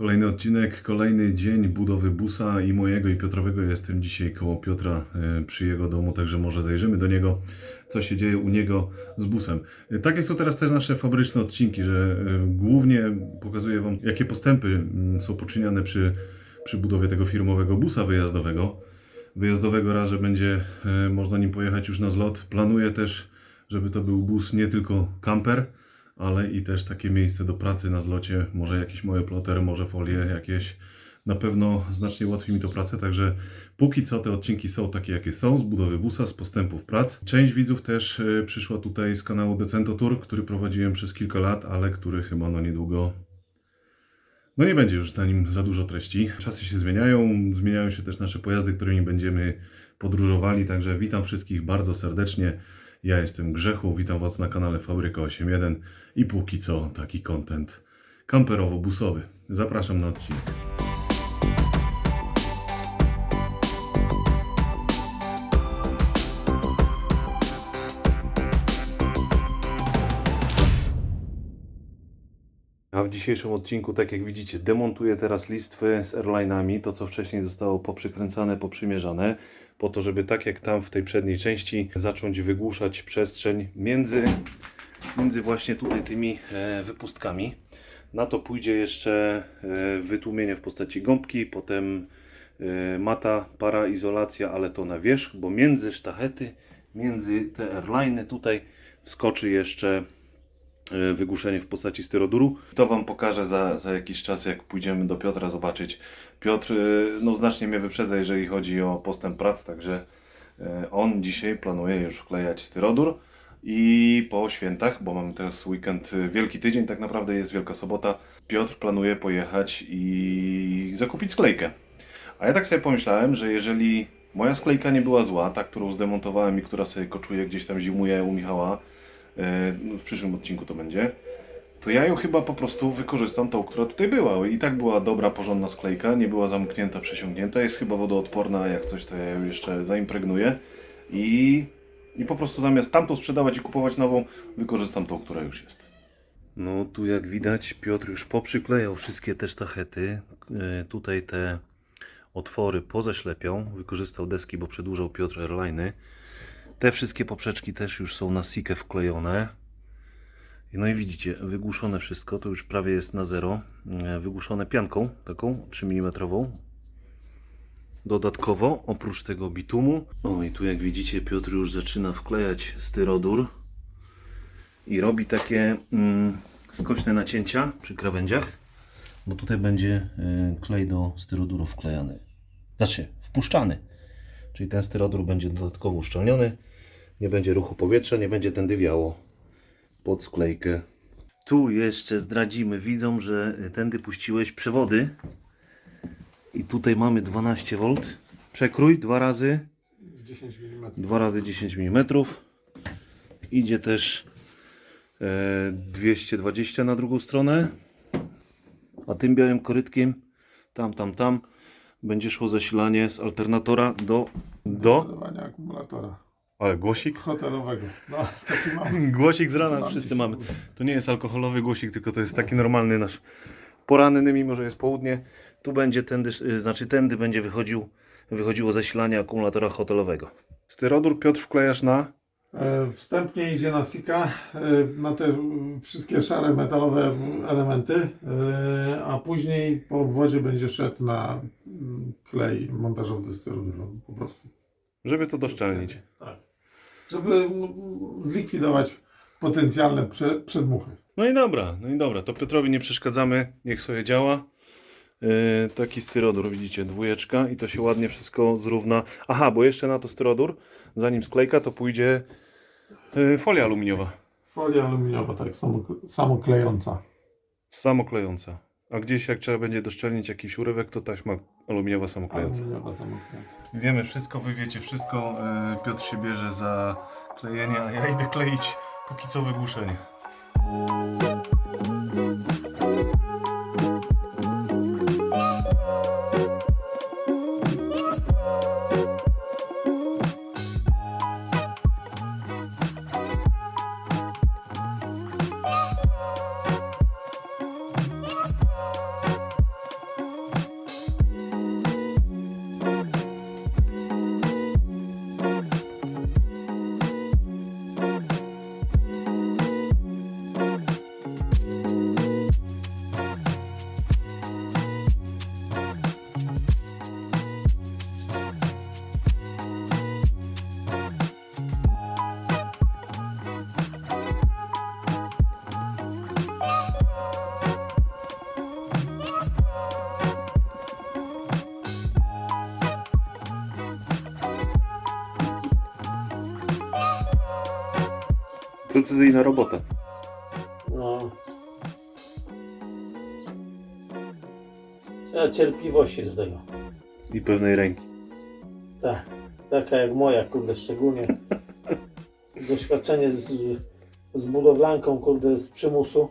Kolejny odcinek, kolejny dzień budowy busa i mojego i Piotrowego. Jestem dzisiaj koło Piotra e, przy jego domu, także może zajrzymy do niego, co się dzieje u niego z busem. E, Takie są teraz też nasze fabryczne odcinki, że e, głównie pokazuję Wam, jakie postępy mm, są poczyniane przy, przy budowie tego firmowego busa wyjazdowego. Wyjazdowego raz, że będzie można nim pojechać już na zlot. Planuję też, żeby to był bus nie tylko camper, ale i też takie miejsce do pracy na zlocie, może jakiś moje ploter, może folie jakieś. Na pewno znacznie ułatwi mi to pracę, także póki co te odcinki są takie, jakie są, z budowy busa, z postępów prac. Część widzów też e, przyszła tutaj z kanału Decento Tour, który prowadziłem przez kilka lat, ale który chyba no niedługo no nie będzie już na nim za dużo treści. Czasy się zmieniają, zmieniają się też nasze pojazdy, którymi będziemy podróżowali, także witam wszystkich bardzo serdecznie. Ja jestem Grzechu, witam Was na kanale Fabryka 8.1 i póki co taki content kamperowo-busowy. Zapraszam na odcinek. A w dzisiejszym odcinku, tak jak widzicie, demontuję teraz listwy z airline'ami, to co wcześniej zostało poprzykręcane, poprzymierzane, po to, żeby tak jak tam w tej przedniej części zacząć wygłuszać przestrzeń między, między właśnie tutaj tymi e, wypustkami. Na to pójdzie jeszcze e, wytłumienie w postaci gąbki, potem e, mata, paraizolacja, ale to na wierzch, bo między sztachety, między te airline'y tutaj wskoczy jeszcze wygłuszenie w postaci styroduru. To Wam pokażę za, za jakiś czas, jak pójdziemy do Piotra zobaczyć. Piotr e, no, znacznie mnie wyprzedza, jeżeli chodzi o postęp prac, także e, on dzisiaj planuje już wklejać styrodur i po świętach, bo mamy teraz weekend, e, wielki tydzień, tak naprawdę jest Wielka Sobota, Piotr planuje pojechać i zakupić sklejkę. A ja tak sobie pomyślałem, że jeżeli moja sklejka nie była zła, ta, którą zdemontowałem i która sobie koczuje, gdzieś tam zimuje u Michała, e, w przyszłym odcinku to będzie, to ja ją chyba po prostu wykorzystam tą, która tutaj była. I tak była dobra, porządna sklejka, nie była zamknięta, przesiągnięta, jest chyba wodoodporna, jak coś to ja ją jeszcze zaimpregnuję i, i po prostu zamiast tamtą sprzedawać i kupować nową, wykorzystam tą, która już jest. No tu jak widać Piotr już poprzyklejał wszystkie te sztachety, Yy, tutaj te otwory pozaślepią, wykorzystał deski, bo przedłużał Piotr airline'y. Te wszystkie poprzeczki też już są na sikę wklejone. No i widzicie, wygłuszone wszystko, to już prawie jest na zero. E, Wygłuszone pianką, taką 3 mm. Dodatkowo, oprócz tego bitumu. O i tu jak widzicie, Piotr już zaczyna wklejać styrodur i robi takie mm, skośne nacięcia przy krawędziach, bo tutaj będzie e, klej do styroduru wklejany. Znaczy, wpuszczany. Czyli ten styrodur będzie dodatkowo uszczelniony, nie będzie ruchu powietrza, nie będzie tędy wiało pod sklejkę. Tu jeszcze zdradzimy widzom, że tędy puściłeś przewody. I tutaj mamy 12 V. Przekrój dwa razy 10 mm. 2 razy 10 mm. Idzie też e, 220 na drugą stronę. A tym białym korytkiem tam, tam, tam będzie szło zasilanie z alternatora do do Ładowania akumulatora ale głosik hotelowego. No, taki mamy. Głosik z rana wszyscy mamy. To nie jest alkoholowy głosik, tylko to jest taki normalny nasz poranny, mimo że jest południe. Tu będzie tędy, y, znaczy tędy będzie wychodził, wychodziło zasilanie akumulatora hotelowego. Styrodur Piotr wklejasz na E, Wstępnie idzie na sika, e, na te mm, wszystkie szare metalowe elementy, e, a później po obwodzie będzie szedł na mm, klej montażowy do styroduru po prostu. żeby to doszczelnić. Tak. Żeby zlikwidować potencjalne prze, przedmuchy. No i dobra, no i dobra, to Piotrowi nie przeszkadzamy, niech sobie działa. Yy, taki styrodur, widzicie, dwójeczka i to się ładnie wszystko zrówna. Aha, bo jeszcze na to styrodur, zanim sklejka, to pójdzie yy, folia aluminiowa. Folia aluminiowa, tak, samo, samoklejąca. Samoklejąca. A gdzieś jak trzeba będzie doszczelnić jakiś urywek, to taśma aluminiowa samoklejąca. Aluminiowa samoklejąca. Wiemy wszystko, wy wiecie wszystko. E, Piotr się bierze za klejenie, a ja idę kleić póki co wygłuszenie. Precyzyjna robota. No. Trzeba cierpliwości do tego. I pewnej ręki. Tak, taka jak moja, kurde, szczególnie doświadczenie z, z budowlanką, kurde, z przymusu.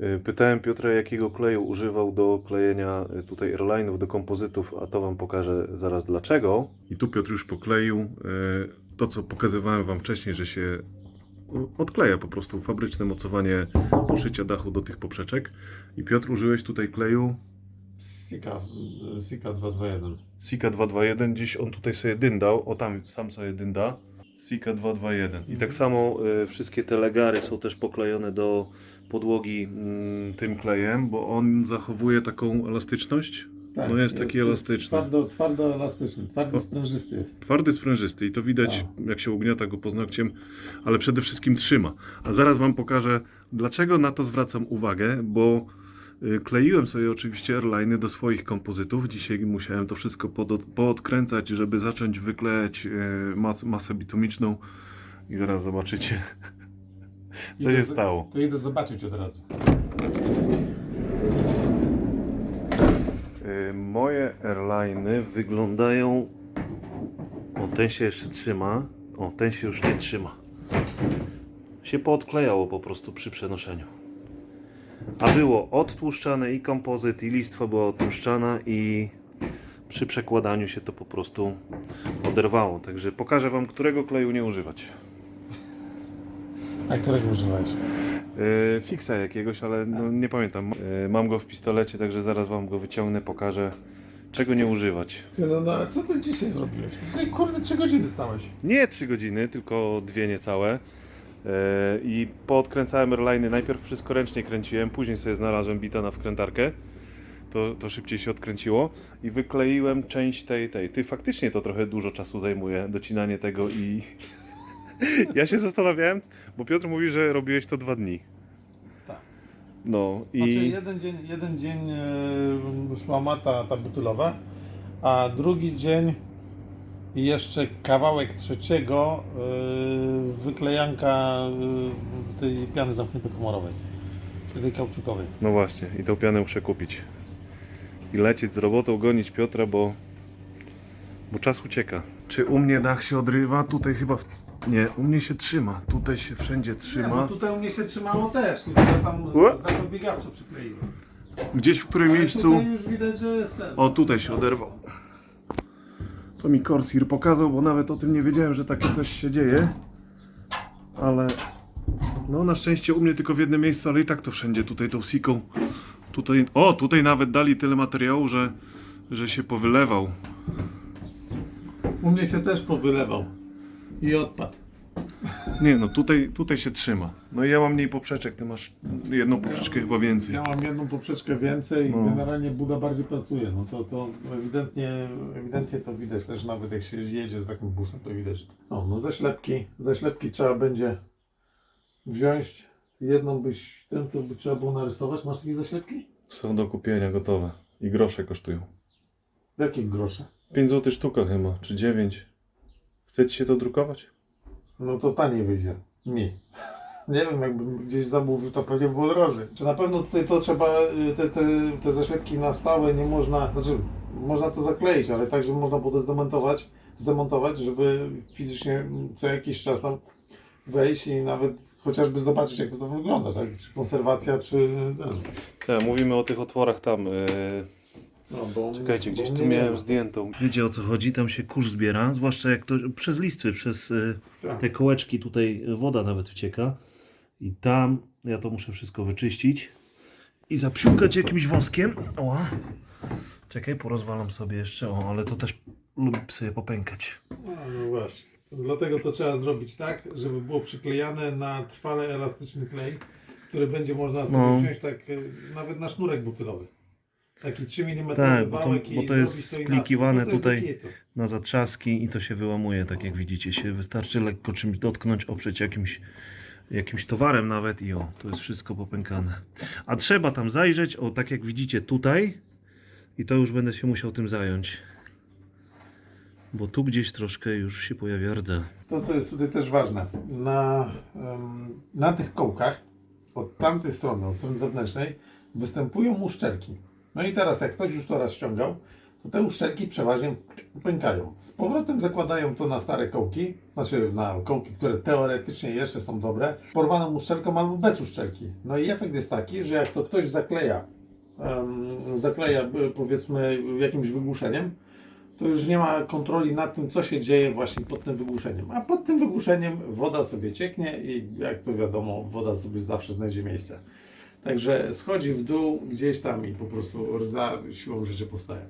Y, Pytałem Piotra, jakiego kleju używał do klejenia y, tutaj airline'ów, do kompozytów, a to Wam pokażę zaraz dlaczego. I tu Piotr już pokleił y, to, co pokazywałem Wam wcześniej, że się y, odkleja po prostu fabryczne mocowanie poszycia dachu do tych poprzeczek. I Piotr, użyłeś tutaj kleju Sika, Sika 221. Sika 221, gdzieś on tutaj sobie dyndał, o tam sam sobie dynda. Sika 221. I tak samo y, wszystkie te legary są też poklejone do podłogi mm, tym klejem, bo on zachowuje taką elastyczność. No jest, taki elastyczny. Twardo, twardo elastyczny, twardy O. sprężysty jest. Twardy, sprężysty i to widać, jak się ugniata go paznokciem, ale przede wszystkim trzyma. A zaraz Wam pokażę, dlaczego na to zwracam uwagę, bo y, kleiłem sobie oczywiście airliny do swoich kompozytów. Dzisiaj musiałem to wszystko pod, poodkręcać, żeby zacząć wyklejać y, mas, masę bitumiczną i zaraz zobaczycie, co Idę się stało. To idę zobaczyć od razu. Moje airliny wyglądają. O, ten się jeszcze trzyma. O, ten się już nie trzyma. Się poodklejało po prostu przy przenoszeniu. A było odtłuszczane i kompozyt, i listwa była odtłuszczana i przy przekładaniu się to po prostu oderwało. Także pokażę Wam, którego kleju nie używać. A którego używałeś? Yy, fixa jakiegoś, ale no, nie pamiętam. Yy, mam go w pistolecie, także zaraz Wam go wyciągnę, pokażę, czego nie używać. Ty, no, no, co ty dzisiaj zrobiłeś? Ty, kurde, 3 godziny stałeś. Nie 3 godziny, tylko dwie niecałe. Yy, I poodkręcałem airliny. Najpierw wszystko ręcznie kręciłem, później sobie znalazłem bitana w krętarkę. To, to szybciej się odkręciło. I wykleiłem część tej, tej. Ty faktycznie to trochę dużo czasu zajmuje, docinanie tego i... ja się zastanawiałem, bo Piotr mówi, że robiłeś to dwa dni. Tak. No i... Znaczy jeden dzień, jeden dzień e, szła mata ta butylowa, a drugi dzień i jeszcze kawałek trzeciego e, wyklejanka e, tej piany zamkniętokomorowej, tej kauczukowej. No właśnie, i tą pianę muszę kupić. I lecieć z robotą, gonić Piotra, bo, bo czas ucieka. Czy u mnie dach się odrywa? Tutaj chyba. W... Nie, u mnie się trzyma. Tutaj się wszędzie Nie, no trzyma. tutaj u mnie się trzymało też, tylko ja tam zapobiegawczo przykleiłem. Gdzieś w którym Ale miejscu. tutaj już widać, że jest ten. O, tutaj się oderwał. To mi Corsair pokazał, bo nawet o tym nie wiedziałem, że takie coś się dzieje. Ale. No, na szczęście u mnie tylko w jednym miejscu, ale i tak to wszędzie tutaj tą siką. Tutaj. O, tutaj nawet dali tyle materiału, że, że się powylewał. U mnie się też powylewał i odpadł. Nie no, tutaj, tutaj się trzyma. No i ja mam mniej poprzeczek, ty masz jedną poprzeczkę chyba więcej. Ja mam jedną poprzeczkę więcej i No. generalnie Buda bardziej pracuje. No to, to ewidentnie, ewidentnie to widać też nawet jak się jedzie z takim busem, to widać. że- O, no zaślepki, zaślepki trzeba będzie wziąć. Jedną byś, ten to by trzeba było narysować. Masz takie zaślepki? Są do kupienia gotowe. I grosze kosztują. Jakie grosze? 5 zł sztuka chyba, czy 9. Chcecie się to drukować? No to taniej wyjdzie. Mi. Nie wiem, jakbym gdzieś zamówił, to pewnie by było drożej. Czy na pewno tutaj to trzeba, y, te, te, te zaślepki na stałe nie można, znaczy można to zakleić, ale tak, żeby można było to zdemontować, zdemontować, żeby fizycznie co jakiś czas tam wejść i nawet chociażby zobaczyć, jak to, to wygląda, tak? Czy konserwacja, czy ten. Tak, mówimy o tych otworach tam. Yy... No, bo, Czekajcie, bo gdzieś mnie tu miałem ma. zdjętą. Wiecie o co chodzi? Tam się kurz zbiera, zwłaszcza jak to przez listwy, przez y, Tak. te kołeczki tutaj woda nawet wcieka. I tam ja to muszę wszystko wyczyścić i zapsiukać jakimś woskiem. O, czekaj, porozwalam sobie jeszcze. O, ale to też lubi sobie popękać. No, no właśnie. Dlatego to trzeba zrobić tak, żeby było przyklejane na trwale elastyczny klej, który będzie można sobie No. wziąć tak e, nawet na sznurek butylowy. Taki 3 mm Tak, bo to- bo to jest inaczej. No tutaj. Na zatrzaski i to się wyłamuje, tak jak widzicie. Się wystarczy lekko czymś dotknąć, oprzeć jakimś, jakimś towarem nawet i o, to jest wszystko popękane. A trzeba tam zajrzeć, o tak jak widzicie tutaj i to już będę się musiał tym zająć. Bo tu gdzieś troszkę już się pojawia rdza. To, co jest tutaj też ważne, na, na tych kołkach od tamtej strony, od strony zewnętrznej, występują uszczelki. No i teraz, jak ktoś już to raz ściągał, to te uszczelki przeważnie pękają. Z powrotem zakładają to na stare kołki, znaczy na kołki, które teoretycznie jeszcze są dobre, porwaną uszczelką albo bez uszczelki. No i efekt jest taki, że jak to ktoś zakleja, em, zakleja e, powiedzmy jakimś wygłuszeniem, to już nie ma kontroli nad tym, co się dzieje właśnie pod tym wygłuszeniem. A pod tym wygłuszeniem woda sobie cieknie i jak to wiadomo, woda sobie zawsze znajdzie miejsce. Także schodzi w dół gdzieś tam i po prostu rdza siłą rzeczy powstaje.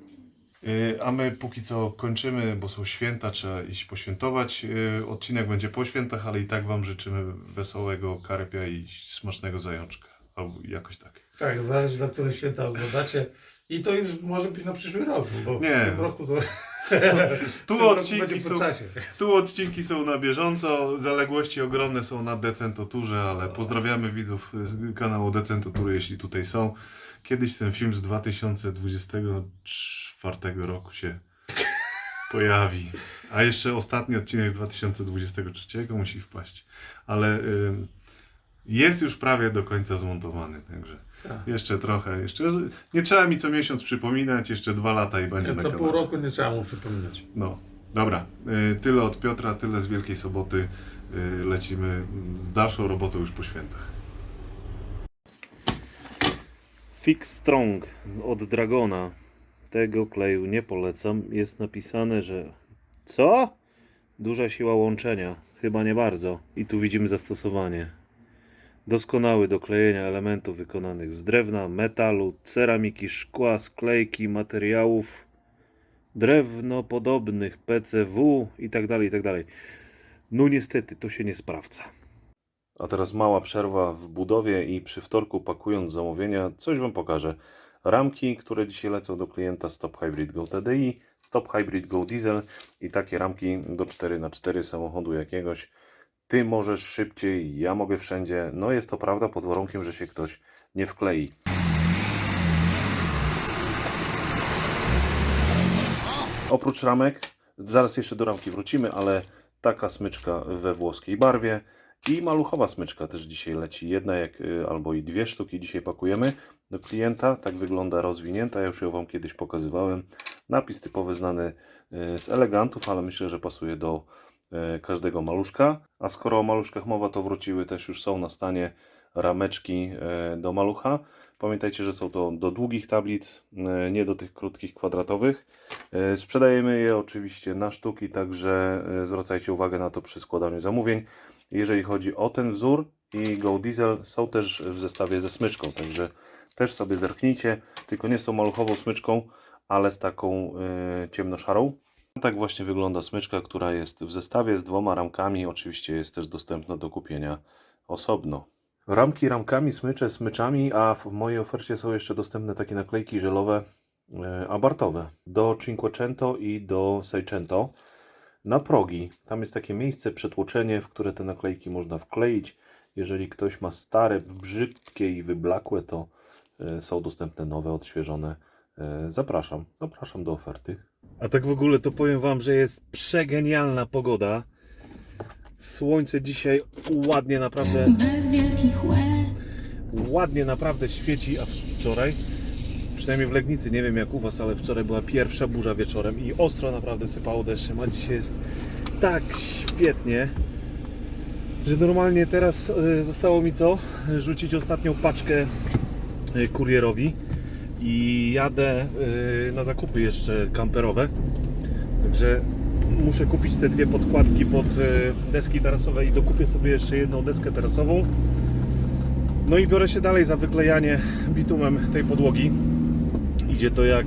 Yy, A my póki co kończymy, bo są święta, trzeba iść poświętować. Yy, Odcinek będzie po świętach, ale i tak Wam życzymy wesołego karpia i smacznego zajączka. Albo jakoś tak. Tak, zależy na które święta oglądacie. I to już może być na przyszły rok, bo Nie. w tym roku to... Tu odcinki są-. Tu odcinki są na bieżąco, zaległości ogromne są na Decentoturze, ale pozdrawiamy widzów kanału Decentotury, jeśli tutaj są. Kiedyś ten film z 2024 roku się pojawi. A jeszcze ostatni odcinek z 2023 musi wpaść. Ale y, jest już prawie do końca zmontowany, także Tak. jeszcze trochę. Jeszcze z- nie trzeba mi co miesiąc przypominać, jeszcze dwa lata i będzie na Co kanale. pół roku nie trzeba mu przypominać. No, dobra. Y, Tyle od Piotra, tyle z Wielkiej Soboty. Y, Lecimy w dalszą robotę już po świętach. Fix Strong od Dragona. Tego kleju nie polecam. Jest napisane, że. Co? Duża siła łączenia. Chyba nie bardzo. I tu widzimy zastosowanie. Doskonały do klejenia elementów wykonanych z drewna, metalu, ceramiki, szkła, sklejki, materiałów drewnopodobnych, PCW i tak dalej, i tak. No niestety, to się nie sprawdza. A teraz mała przerwa w budowie i przy wtorku pakując zamówienia, coś Wam pokażę. Ramki, które dzisiaj lecą do klienta Stop Hybrid Go TDI, Stop Hybrid Go Diesel i takie ramki do 4x4 samochodu jakiegoś. Ty możesz szybciej, ja mogę wszędzie. No jest to prawda pod warunkiem, że się ktoś nie wklei. Oprócz ramek, zaraz jeszcze do ramki wrócimy, ale taka smyczka we włoskiej barwie i maluchowa smyczka też dzisiaj leci. Jedna jak, y, albo i dwie sztuki dzisiaj pakujemy do klienta. Tak wygląda rozwinięta. Ja już ją Wam kiedyś pokazywałem. Napis typowy znany y, z elegantów, ale myślę, że pasuje do każdego maluszka. A skoro o maluszkach mowa, to wróciły też już są na stanie rameczki y, do malucha. Pamiętajcie, że są to do długich tablic, y, nie do tych krótkich kwadratowych. E, Sprzedajemy je oczywiście na sztuki, także e, zwracajcie uwagę na to przy składaniu zamówień. Jeżeli chodzi o ten wzór i Go Diesel, są też w zestawie ze smyczką, także też sobie zerknijcie, tylko nie z tą maluchową smyczką, ale z taką e, ciemnoszarą. Tak właśnie wygląda smyczka, która jest w zestawie z dwoma ramkami. Oczywiście jest też dostępna do kupienia osobno. Ramki ramkami, smycze smyczami, a w mojej ofercie są jeszcze dostępne takie naklejki żelowe e, abartowe do Cinquecento i do Seicento na progi. Tam jest takie miejsce, przetłoczenie, w które te naklejki można wkleić. Jeżeli ktoś ma stare, brzydkie i wyblakłe, to e, są dostępne nowe, odświeżone. E, Zapraszam, zapraszam do oferty. A tak w ogóle to powiem Wam, że jest przegenialna pogoda. Słońce dzisiaj ładnie naprawdę Bez wielkich łez. ładnie naprawdę świeci, a wczoraj, przynajmniej w Legnicy, nie wiem jak u Was, ale wczoraj była pierwsza burza wieczorem i ostro naprawdę sypało deszczem, a dzisiaj jest tak świetnie, że normalnie teraz e, zostało mi co? Rzucić ostatnią paczkę e, kurierowi i jadę e, na zakupy jeszcze kamperowe, także muszę kupić te dwie podkładki pod e, deski tarasowe i dokupię sobie jeszcze jedną deskę tarasową. No i biorę się dalej za wyklejanie bitumem tej podłogi. Idzie to jak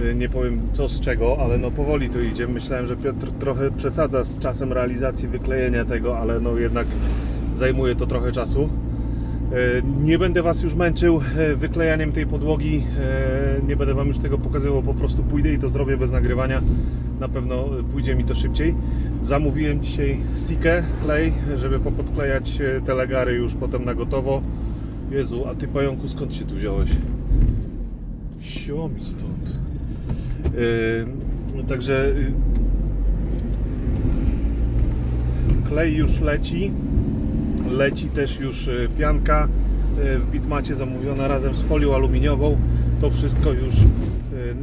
y, nie powiem co z czego, ale no powoli to idzie. Myślałem, że Piotr trochę przesadza z czasem realizacji wyklejenia tego, ale no jednak zajmuje to trochę czasu. E, nie będę Was już męczył e, wyklejaniem tej podłogi, e, nie będę Wam już tego pokazywał, po prostu pójdę i to zrobię bez nagrywania. Na pewno pójdzie mi to szybciej. Zamówiłem dzisiaj sikę klej, żeby popodklejać te legary już potem na gotowo. Jezu, a Ty pająku skąd się tu wziąłeś? Sio mi stąd. Yy, także y, klej już leci Leci też już y, pianka y, w bitmacie zamówiona razem z folią aluminiową. To wszystko już y,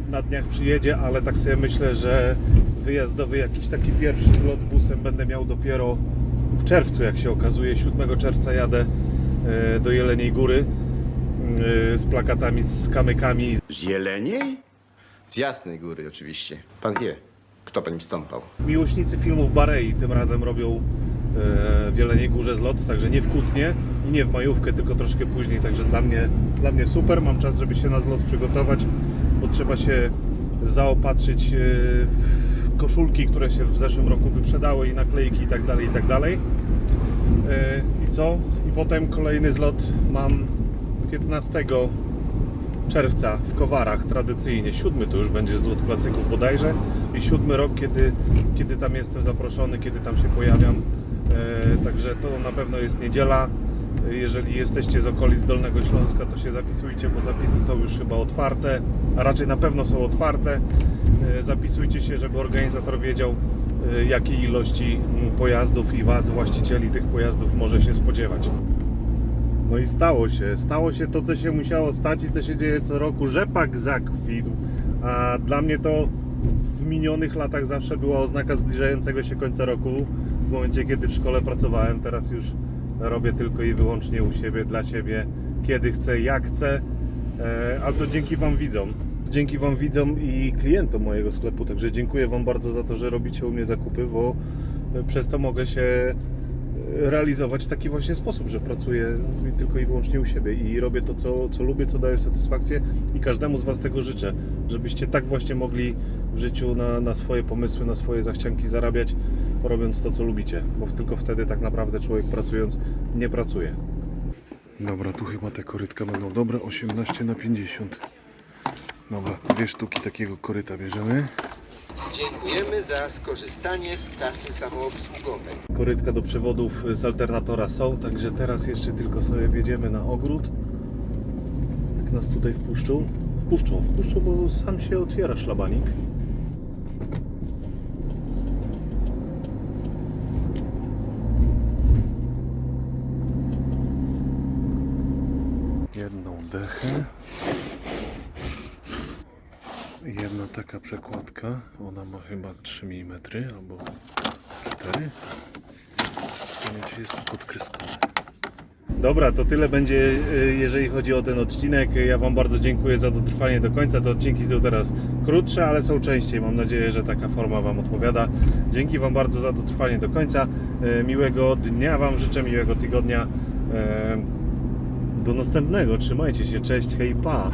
na dniach przyjedzie, ale tak sobie myślę, że wyjazdowy jakiś taki pierwszy zlot busem będę miał dopiero w czerwcu, jak się okazuje. 7 czerwca jadę do Jeleniej Góry z plakatami, z kamykami, Z Jeleniej? Z Jasnej Góry oczywiście. Pan wie, kto po nim stąpał. Miłośnicy filmów Barei tym razem robią e, w Jeleniej Górze zlot, także nie w Kutnie i nie w majówkę, tylko troszkę później, także dla mnie, dla mnie super, mam czas, żeby się na zlot przygotować, bo trzeba się zaopatrzyć e, w koszulki, które się w zeszłym roku wyprzedały i naklejki i tak dalej, i tak dalej. E, I co? I potem kolejny zlot mam 15 czerwca w Kowarach tradycyjnie. Siódmy to już będzie zlot klasyków bodajże i siódmy rok, kiedy, kiedy tam jestem zaproszony, kiedy tam się pojawiam. E, także to na pewno jest niedziela. Jeżeli jesteście z okolic Dolnego Śląska, to się zapisujcie, bo zapisy są już chyba otwarte, a raczej na pewno są otwarte. E, zapisujcie się, żeby organizator wiedział, e, jakiej ilości pojazdów i Was, właścicieli tych pojazdów, może się spodziewać. No i stało się. Stało się to, co się musiało stać i co się dzieje co roku. Rzepak zakwitł. A dla mnie to w minionych latach zawsze była oznaka zbliżającego się końca roku. W momencie, kiedy w szkole pracowałem, teraz już robię tylko i wyłącznie u siebie, dla siebie, kiedy chcę, jak chcę. E, ale to dzięki Wam widzom. Dzięki Wam widzom i klientom mojego sklepu. Także dziękuję Wam bardzo za to, że robicie u mnie zakupy, bo e, przez to mogę się realizować w taki właśnie sposób, że pracuję tylko i wyłącznie u siebie i robię to, co, co lubię, co daje satysfakcję i każdemu z Was tego życzę, żebyście tak właśnie mogli w życiu na, na swoje pomysły, na swoje zachcianki zarabiać, robiąc to, co lubicie, bo tylko wtedy tak naprawdę człowiek pracując nie pracuje. Dobra, tu chyba te korytka będą dobre, 18 na 50. Dobra, dwie sztuki takiego koryta bierzemy. Dziękujemy za skorzystanie z kasy samoobsługowej. Korytka do przewodów z alternatora są, także teraz jeszcze tylko sobie wjedziemy na ogród. Jak nas tutaj wpuszczą? Wpuszczą, wpuszczą, bo sam się otwiera szlabanik. Jedną dechę. Jedna taka przekładka. Ona ma chyba 3 mm albo 4. Nie wiem, czy jest to podkreskowane. Dobra, to tyle będzie, y, jeżeli chodzi o ten odcinek. Ja Wam bardzo dziękuję za dotrwanie do końca. Te odcinki są teraz krótsze, ale są częściej. Mam nadzieję, że taka forma Wam odpowiada. Dzięki Wam bardzo za dotrwanie do końca. Y, Miłego dnia Wam życzę, miłego tygodnia. Y, Do następnego. Trzymajcie się. Cześć, hej, pa.